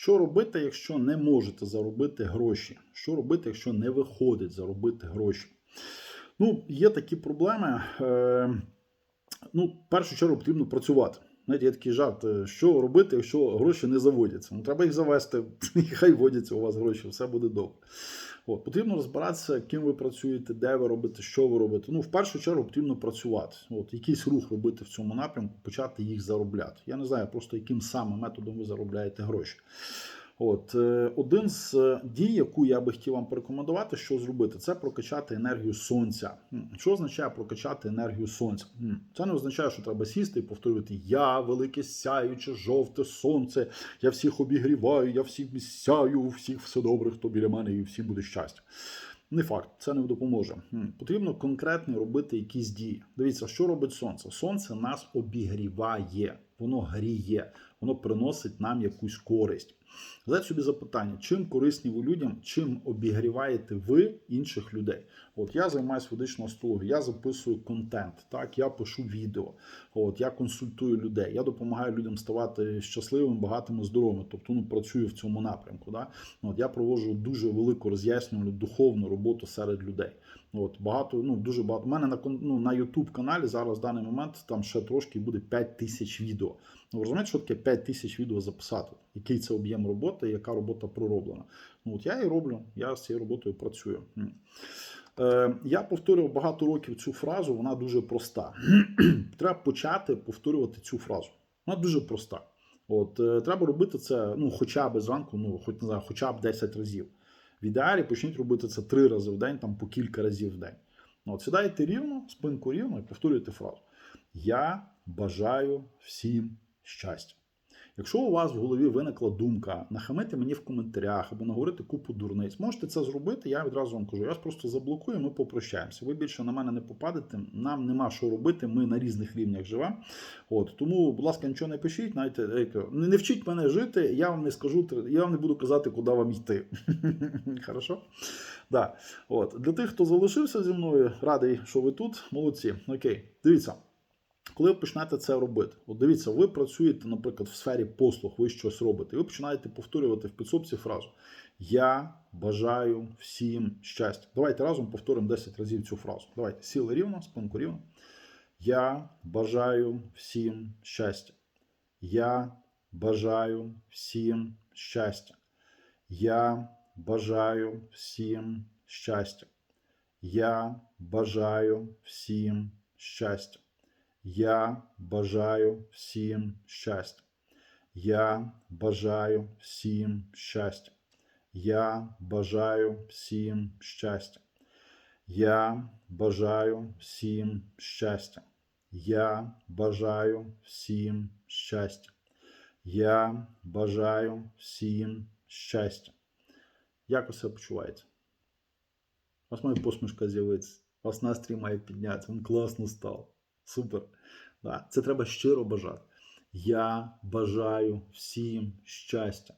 Що робити, якщо не можете заробити гроші? Що робити, якщо не виходить заробити гроші? Ну, є такі проблеми. Е, ну, в першу чергу потрібно працювати. Знаєте, є такий жарт, е, що робити, якщо гроші не заводяться. Ну, треба їх завести, і хай водяться у вас гроші, все буде добре. От, потрібно розбиратися, ким ви працюєте, де ви робите, що ви робите. Ну, в першу чергу потрібно працювати. От, якийсь рух робити в цьому напрямку, почати їх заробляти. Я не знаю просто яким саме методом ви заробляєте гроші. От е, один з е, дій, яку я би хотів вам порекомендувати, що зробити, це прокачати енергію сонця. Що означає прокачати енергію сонця? Це не означає, що треба сісти і повторювати Я велике сяюче, жовте сонце, я всіх обігріваю, я всіх сяю, у всіх все добре, хто біля мене, і всім буде щастя. Не факт, це не допоможе. Потрібно конкретно робити якісь дії. Дивіться, що робить сонце. Сонце нас обігріває, воно гріє, воно приносить нам якусь користь. Задайте собі запитання, чим корисні ви людям, чим обігріваєте ви інших людей? От я займаюся ведичною астрологією, я записую контент, так я пишу відео, от я консультую людей, я допомагаю людям ставати щасливими, багатими, здоровими. Тобто ну, працюю в цьому напрямку. Да? От я проводжу дуже велику роз'яснювальну духовну роботу серед людей. От багато, ну дуже багато. У мене на ну, на YouTube каналі зараз в даний момент там ще трошки буде 5 тисяч відео. Ну, розумієте, що таке 5 тисяч відео записати? Який це об'єм роботи, яка робота пророблена? Ну от я і роблю, я з цією роботою працюю. Е, я повторював багато років цю фразу, вона дуже проста. Треба почати повторювати цю фразу. Вона дуже проста. От е, треба робити це ну, хоча б зранку, ну хоч не знаю, хоча б 10 разів. В ідеалі почніть робити це 3 рази в день, там по кілька разів в день. Ну, От сідаєте рівно, спинку рівно і повторюєте фразу. Я бажаю всім щастя. Якщо у вас в голові виникла думка нахамити мені в коментарях або наговорити купу дурниць, можете це зробити. Я відразу вам кажу. Я вас просто заблокую, ми попрощаємося. Ви більше на мене не попадете. Нам нема що робити. Ми на різних рівнях живемо. От тому, будь ласка, нічого не пишіть. То, не не вчіть мене жити. Я вам не скажу, я вам не буду казати, куди вам йти. Хорошо? Да. От для тих, хто залишився зі мною, радий, що ви тут. Молодці. Окей, дивіться. Коли ви почнете це робити, от дивіться, ви працюєте, наприклад, в сфері послуг, ви щось робите, і ви починаєте повторювати в підсобці фразу Я бажаю всім щастя. Давайте разом повторимо 10 разів цю фразу. Давайте сіли рівно, спинку рівно. Я бажаю всім щастя. Я бажаю всім щастя. Я бажаю всім щастя. Я бажаю всім щастя. Я бажаю всім щастя. Я бажаю всім щастя. Я бажаю всім щастя. Я бажаю всім щастя. Я бажаю всім щастя. Я бажаю всім щастя. Як ви себе почуваєте? У вас має посмішка з'явитися, у вас настрій має піднятися, він класно став. Супер. Да. Це треба щиро бажати. Я бажаю всім щастя.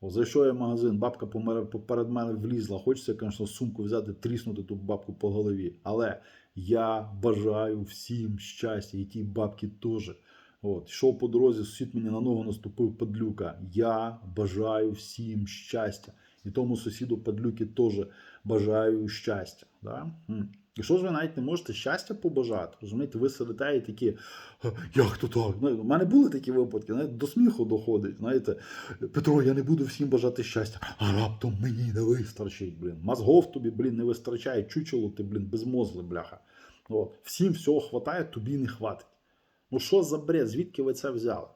О, зайшов я в магазин, бабка поперед мене влізла. Хочеться, звісно, сумку взяти, тріснути ту бабку по голові. Але я бажаю всім щастя, і тій бабці теж. От, йшов по дорозі, сусід мені на ногу наступив падлюка. Я бажаю всім щастя. І тому сусіду падлюки теж бажаю щастя. Да? М. Якщо ж ви навіть не можете щастя побажати, розумієте, ви сидите і такі, як то так? Ну, У мене були такі випадки, навіть до сміху доходить. Знаєте, Петро, я не буду всім бажати щастя, а раптом мені не вистачить, блін. Мозгов тобі, блін, не вистачає, чучело ти, блін, безмозли, бляха. От. Всім всього хватає, тобі не хватить. Ну що за бред? Звідки ви це взяли?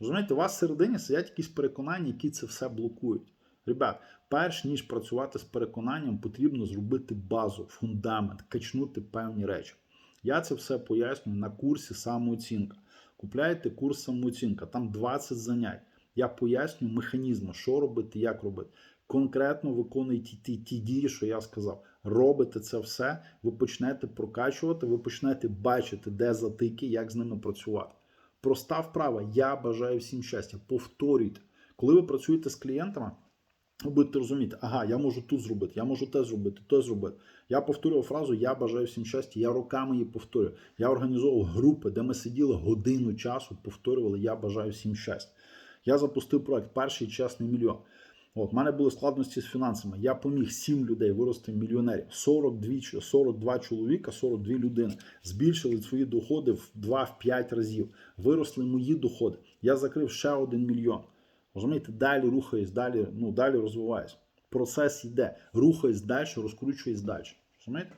Розумієте, у вас всередині сидять якісь переконання, які це все блокують. Ребят, перш ніж працювати з переконанням, потрібно зробити базу, фундамент, качнути певні речі. Я це все пояснюю на курсі самооцінка. Купляєте курс самооцінка, там 20 занять. Я поясню механізми, що робити, як робити. Конкретно виконуйте ті, ті, ті дії, що я сказав. Робите це все, ви почнете прокачувати, ви почнете бачити, де затики, як з ними працювати. Проста вправа. Я бажаю всім щастя. Повторюйте. Коли ви працюєте з клієнтами, ви будете розуміти, ага, я можу тут зробити, я можу те зробити, те зробити. Я повторював фразу Я бажаю всім щастя, я роками її повторюю. Я організовував групи, де ми сиділи годину часу, повторювали Я бажаю всім щастя. Я запустив проект Перший чесний мільйон. От, в мене були складності з фінансами. Я поміг 7 людей вирости мільйонерів. 42, 42 чоловіка, 42 людини збільшили свої доходи в 2-5 разів. Виросли мої доходи. Я закрив ще один мільйон. Розумієте, далі рухаюсь, далі, ну, далі розвиваюсь. Процес йде. Рухаюсь далі, розкручуюсь далі. Розумієте?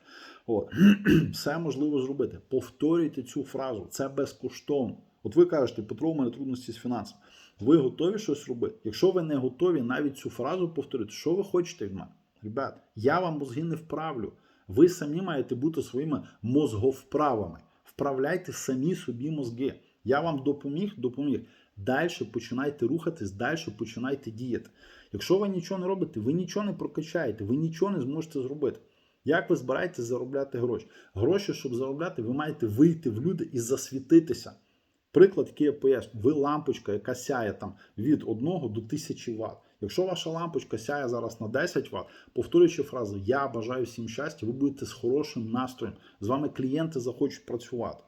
От. Все можливо зробити. Повторюйте цю фразу. Це безкоштовно. От ви кажете, Петро, у мене трудності з фінансами. Ви готові щось робити? Якщо ви не готові навіть цю фразу повторити, що ви хочете від мене? Ребят, я вам мозги не вправлю. Ви самі маєте бути своїми мозговправами. Вправляйте самі собі мозги. Я вам допоміг, допоміг. Далі починайте рухатись, далі починайте діяти. Якщо ви нічого не робите, ви нічого не прокачаєте, ви нічого не зможете зробити. Як ви збираєтесь заробляти гроші? Гроші, щоб заробляти, ви маєте вийти в люди і засвітитися. Приклад, який я поясню, ви лампочка, яка сяє там від 1 до 1000 Вт. Якщо ваша лампочка сяє зараз на 10 Вт, повторюючи фразу Я бажаю всім щастя, ви будете з хорошим настроєм. З вами клієнти захочуть працювати.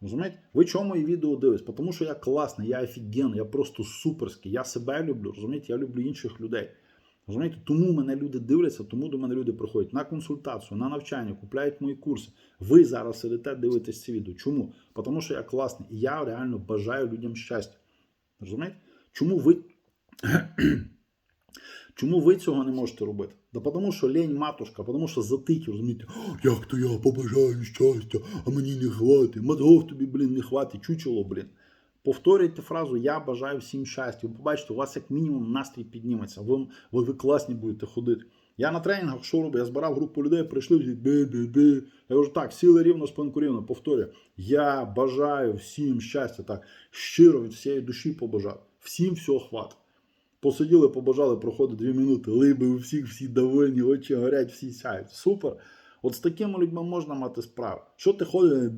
Розумієте? Ви чому мої відео дивитесь? Тому що я класний, я офігенний, я просто суперський. Я себе люблю, розумієте? Я люблю інших людей. Розумієте? Тому мене люди дивляться, тому до мене люди приходять на консультацію, на навчання, купляють мої курси. Ви зараз сидите, дивитесь ці відео. Чому? Тому що я класний і я реально бажаю людям щастя. Розумієте? Чому ви. Чому ви цього не можете робити? Да тому що лень матушка, тому що затики, розумієте, як то я побажаю щастя, а мені не хватить, мозгов тобі, блін, не хватить, чучело, блін. Повторюйте фразу Я бажаю всім щастя. Ви побачите, у вас як мінімум настрій підніметься. Ви, ви, ви класні будете ходити. Я на тренінгах що роблю? Я збирав групу людей, прийшли всі бе-бе-бе. Я кажу, так, сіли рівно, спинку рівно. Повторюю. Я бажаю всім щастя. Так, щиро від всієї душі побажав. Всім всього хватить. Посиділи, побажали, проходить дві минути, либи у всіх, всі довольні, очі горять, всі сяють. Супер. От з такими людьми можна мати справу. Що ти ходиш,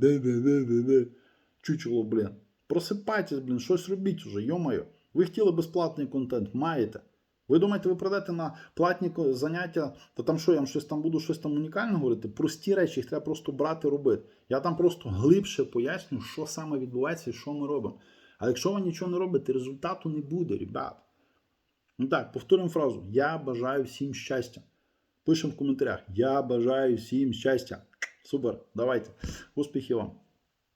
чучело, блін. Просипайтесь, блін, щось робіть уже, йомаю. Ви хотіли безплатний контент, маєте. Ви думаєте, ви прийдете на платні заняття, та там що, я вам щось там буду щось там унікальне говорити? Прості речі, їх треба просто брати, робити. Я там просто глибше поясню, що саме відбувається і що ми робимо. А якщо ви нічого не робите, результату не буде, ребят. Ну так, повторимо фразу. Я бажаю всім щастя. Пишемо в коментарях. Я бажаю всім щастя. Супер, давайте. Успіхів вам!